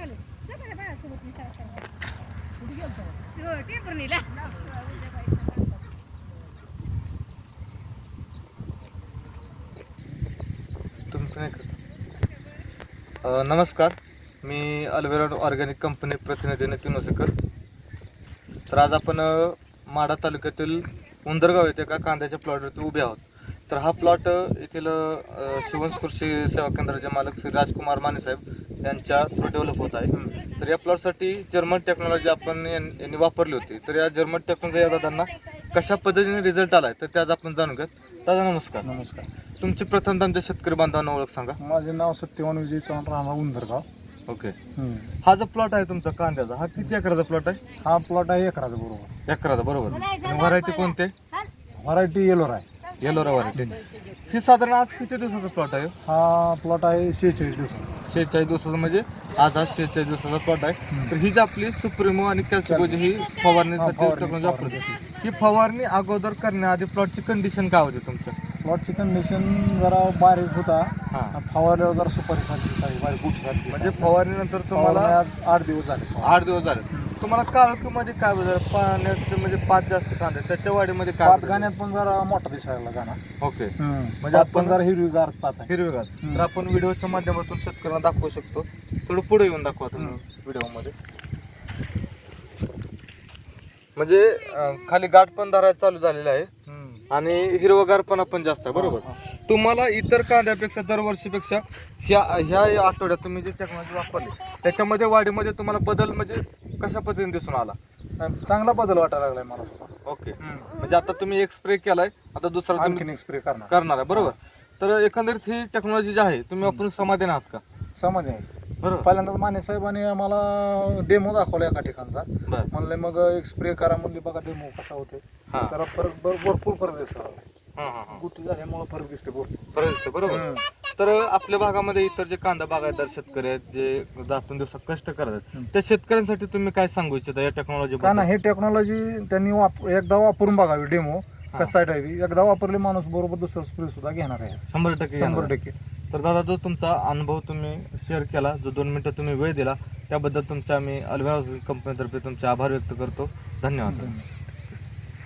चालू जा माझ्या बाळासोबत मी काय सांगणार. हो. तुम्ही पण ऐकत नमस्कार. मी अल्वेरा ऑर्गॅनिक कंपनी प्रतिनिधी नितीन वसेकर. तर आज आपण माढा तालुक्यातील उंदरगाव येथे का कांद्याच्या प्लॉटवरती उभे आहोत. तर हा प्लॉट येथील अ, शिवंश कृषी सेवा केंद्राचे मालक श्री राजकुमार माने साहेब यांच्या थ्रू डेव्हलप होत आहे. तर या प्लॉटसाठी जर्मन टेक्नॉलॉजी आपण यांनी वापरली होती. तर या जर्मन टेक्नॉलॉजी या दादांना कशा पद्धतीने रिझल्ट आलाय तर ते आज आपण जाणून घेत दादा नमस्कार. नमस्कार. तुमची प्रथम आमच्या शेतकरी बांधवांना ओळख सांगा. माझे नाव सत्यवान विजय चव्हाण राहणार उंदरगाव. ओके. हा जो प्लॉट आहे तुमचा कांद्याचा हा किती एकराचा प्लॉट आहे? हा प्लॉट आहे एकराचा बरोबर. एकराचा बरोबर. व्हरायटी कोणते? व्हरायटी येलोर आहे. येलोरा व्हरायटी ही साधारण आज किती दिवसाचा प्लॉट आहे? हा प्लॉट आहे शेहेचाळीस दिवस शेहेचाळीस दिवसाचा म्हणजे आज हा शेहेचाळीस दिवसाचा प्लॉट आहे. तर ही जी आपली सुप्रिमो आणि कॅल्सिकोजी ही फवारणीसाठी टेक्नॉलॉजी वापरते ही फवारणी अगोदर करण्याआधी प्लॉटची कंडिशन काय होती तुमच्या? प्लॉटची कंडिशन जरा बारीक होता. हा. फवारल्यावर जरा सुपारी सारखी सारी बारीक गुठी सारखी म्हणजे फवारणीनंतर तुम्हाला तुम्हाला आज आठ दिवस झाले. आठ दिवस झाले. तुम्हाला काळोखीमध्ये काय बदल पाण्याचं म्हणजे पाच जास्त कांदे त्याच्या वाढीमध्ये काय बदल? गाण्यात पण जरा मोठा दिसायला गाणं ओके. म्हणजे आपण जरा हिरवीगार पात आहे. हिरवेगार. हम्म. तर आपण व्हिडिओच्या माध्यमातून शेतकऱ्यांना दाखवू शकतो. थोडं पुढे येऊन दाखवा तुम्ही व्हिडिओमध्ये. म्हणजे अं, खाली गाठ पण धरायला चालू झालेला आहे. आणि हिरवगारपणा पण जास्त आहे बरोबर? तुम्हाला इतर कांद्यापेक्षा दरवर्षीपेक्षा ह्या ह्या आठवड्यात तुम्ही जी टेक्नॉलॉजी वापरली त्याच्यामध्ये वाढीमध्ये तुम्हाला बदल म्हणजे कशा पद्धतीने दिसून आला? चांगला बदल वाटायला लागलाय मला. सुद्धा. ओके म्हणजे आता तुम्ही एक स्प्रे केलाय आता दुसरा तुम्ही आणखीन एक स्प्रे करणार. करणार आहे बरोबर. तर एकंदरीत ही टेक्नॉलॉजी जी आहे तुम्ही आपण समाधान आहात का? समज आहे. बरोबर. पहिल्यांदा माने साहेबांनी आम्हाला डेमो दाखवला एका ठिकाणचा. म्हणले मग एक स्प्रे करा. म्हणले बघा डेमो कसा होते तर फरक भर- भरपूर फरक हा. गुटी झाल्यामुळे फरक दिसते बरं दिसतं, बरोबर. तर आपल्या भागामध्ये इतर जे कांदा बागायतदार शेतकरी आहेत जे दातून दिवसात कष्ट करतात. त्या शेतकऱ्यांसाठी तुम्ही काय सांगू इच्छिता? या टेक्नॉलॉजी का ना हे टेक्नॉलॉजी त्यांनी वाप एकदा वापरून बघावी डेमो. कसा आहे. एकदा वापरले माणूस बरोबर दुसरा स्प्रे सुद्धा घेणार आहे. शंभर टक्के शंभर. टक्के. तर दादा जो तुमचा अनुभव तुम्ही शेअर केला जो दोन मिनिटं तुम्ही वेळ दिला त्याबद्दल तुमच्या आम्ही अल्व्हा कंपनीतर्फे तुमचे आभार व्यक्त करतो. धन्यवाद. धन्यवाद.